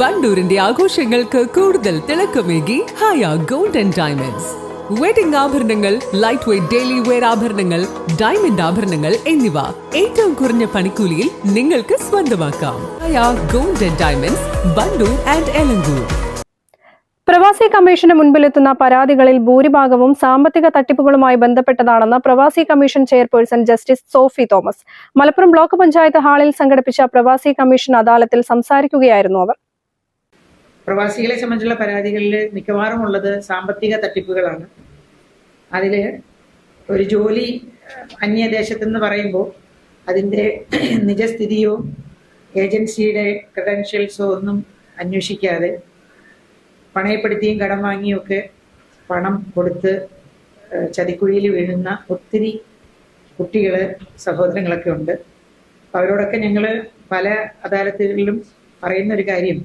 വണ്ടൂരിന്റെ ആഘോഷങ്ങൾക്ക് കൂടുതൽ തിളക്കമേകി ഹായ ഗോൾഡൻ ഡയമണ്ട്സ്. വെഡിംഗ് ആഭരണങ്ങൾ ലൈറ്റ് വെയ്റ്റ് ഡെയിലി വെയർ ആഭരണങ്ങൾ ഡയമണ്ട് ആഭരണങ്ങൾ എന്നിവ ഏറ്റവും കുറഞ്ഞ പണിക്കൂലിയിൽ നിങ്ങൾക്ക് സ്വന്തമാക്കാം. Haya golden diamonds Vandoor and Elankur. പ്രവാസി കമ്മീഷന് മുൻപിലെത്തുന്ന പരാതികളിൽ ഭൂരിഭാഗവും സാമ്പത്തിക തട്ടിപ്പുകളുമായി ബന്ധപ്പെട്ടതാണെന്ന് പ്രവാസി commission chairperson justice Sophy Thomas. Malappuram block panchayat ഹാളിൽ സംഘടിപ്പിച്ച പ്രവാസി കമ്മീഷൻ അദാലത്തിൽ സംസാരിക്കുകയായിരുന്നു അവർ. പ്രവാസികളെ സംബന്ധിച്ചുള്ള പരാതികളിൽ മിക്കവാറും ഉള്ളത് സാമ്പത്തിക തട്ടിപ്പുകളാണ്. അതിൽ ഒരു ജോലി അന്യദേശത്തെന്ന് പറയുമ്പോൾ അതിന്റെ നിജസ്ഥിതിയോ ഏജൻസിയുടെ ക്രെഡൻഷ്യൽസോ ഒന്നും അന്വേഷിക്കാതെ പണയപ്പെടുത്തിയും കടം വാങ്ങിയും ഒക്കെ പണം കൊടുത്ത് ചതിക്കുഴിയിൽ വീഴുന്ന ഒത്തിരി കുട്ടികൾ സഹോദരങ്ങളൊക്കെ ഉണ്ട്. അവരോടൊക്കെ ഞങ്ങൾ പല അദാലത്തുകളിലും പറയുന്ന ഒരു കാര്യം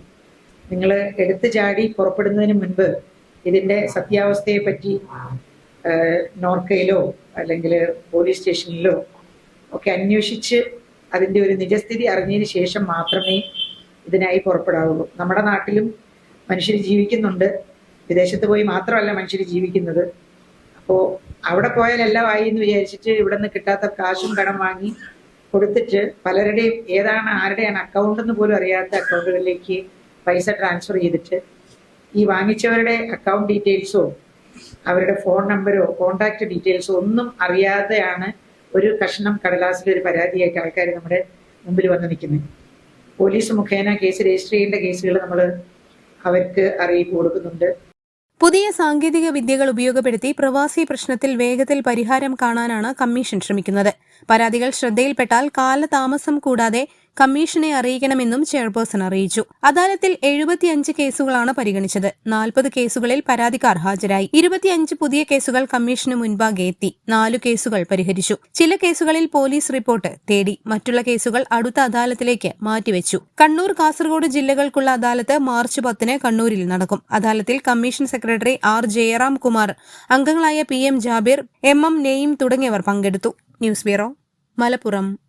നിങ്ങൾ എടുത്തു ചാടി പുറപ്പെടുന്നതിന് മുൻപ് ഇതിന്റെ സത്യാവസ്ഥയെ പറ്റി നോർക്കയിലോ അല്ലെങ്കിൽ പോലീസ് സ്റ്റേഷനിലോ ഒക്കെ അന്വേഷിച്ച് അതിന്റെ ഒരു നിജസ്ഥിതി അറിഞ്ഞതിന് ശേഷം മാത്രമേ ഇതിനായി പുറപ്പെടാവുള്ളൂ. നമ്മുടെ നാട്ടിലും മനുഷ്യർ ജീവിക്കുന്നുണ്ട്. വിദേശത്ത് പോയി മാത്രമല്ല മനുഷ്യർ ജീവിക്കുന്നത്. അപ്പോൾ അവിടെ പോയാൽ എല്ലാം ആയി എന്ന് വിചാരിച്ചിട്ട് ഇവിടെ നിന്ന് കിട്ടാത്ത കാശും കടം വാങ്ങി കൊടുത്തിട്ട് പലരുടെയും ഏതാണ് ആരുടെയാണ് അക്കൗണ്ട് എന്ന് പോലും അറിയാത്ത അക്കൗണ്ടുകളിലേക്ക് പൈസ ട്രാൻസ്ഫർ ചെയ്തിട്ട് ഈ വാങ്ങിച്ചവരുടെ അക്കൗണ്ട് ഡീറ്റെയിൽസോ അവരുടെ ഫോൺ നമ്പരോ കോണ്ടാക്ട് ഡീറ്റെയിൽസോ ഒന്നും അറിയാതെയാണ് ഒരു കഷ്ണം കടലാസിൽ ഒരു പരാതിയായിട്ട് ആൾക്കാർ നമ്മുടെ മുമ്പിൽ വന്ന് നിൽക്കുന്നത്. പോലീസ് മുഖേന കേസ് രജിസ്റ്റർ ചെയ്യേണ്ട കേസുകൾ നമ്മൾ അവർക്ക് അറിയിപ്പ് കൊടുക്കുന്നുണ്ട്. പുതിയ സാങ്കേതിക വിദ്യകൾ ഉപയോഗപ്പെടുത്തി പ്രവാസി പ്രശ്നത്തിൽ വേഗത്തിൽ പരിഹാരം കാണാനാണ് കമ്മീഷൻ ശ്രമിക്കുന്നത്. പരാതികൾ ശ്രദ്ധയിൽപ്പെട്ടാൽ കാലതാമസം കൂടാതെ കമ്മീഷനെ അറിയിക്കണമെന്നും ചെയർപേഴ്സൺ അറിയിച്ചു. അദാലത്തിൽ എഴുപത്തിയഞ്ച് കേസുകളാണ് പരിഗണിച്ചത്. നാൽപ്പത് കേസുകളിൽ പരാതിക്കാർ ഹാജരായി. ഇരുപത്തിയഞ്ച് പുതിയ കേസുകൾ കമ്മീഷന് മുൻപാകെ എത്തി. നാലു കേസുകൾ പരിഹരിച്ചു. ചില കേസുകളിൽ പോലീസ് റിപ്പോർട്ട് തേടി മറ്റുള്ള കേസുകൾ അടുത്ത അദാലത്തിലേക്ക് മാറ്റിവെച്ചു. കണ്ണൂർ കാസർഗോഡ് ജില്ലകൾക്കുള്ള അദാലത്ത് മാർച്ച് പത്തിന് കണ്ണൂരിൽ നടക്കും. അദാലത്തിൽ commission secretary R Jayaram Kumar അംഗങ്ങളായ P M Jabir M M നെയ്യും തുടങ്ങിയവർ പങ്കെടുത്തു. News bureau Malappuram.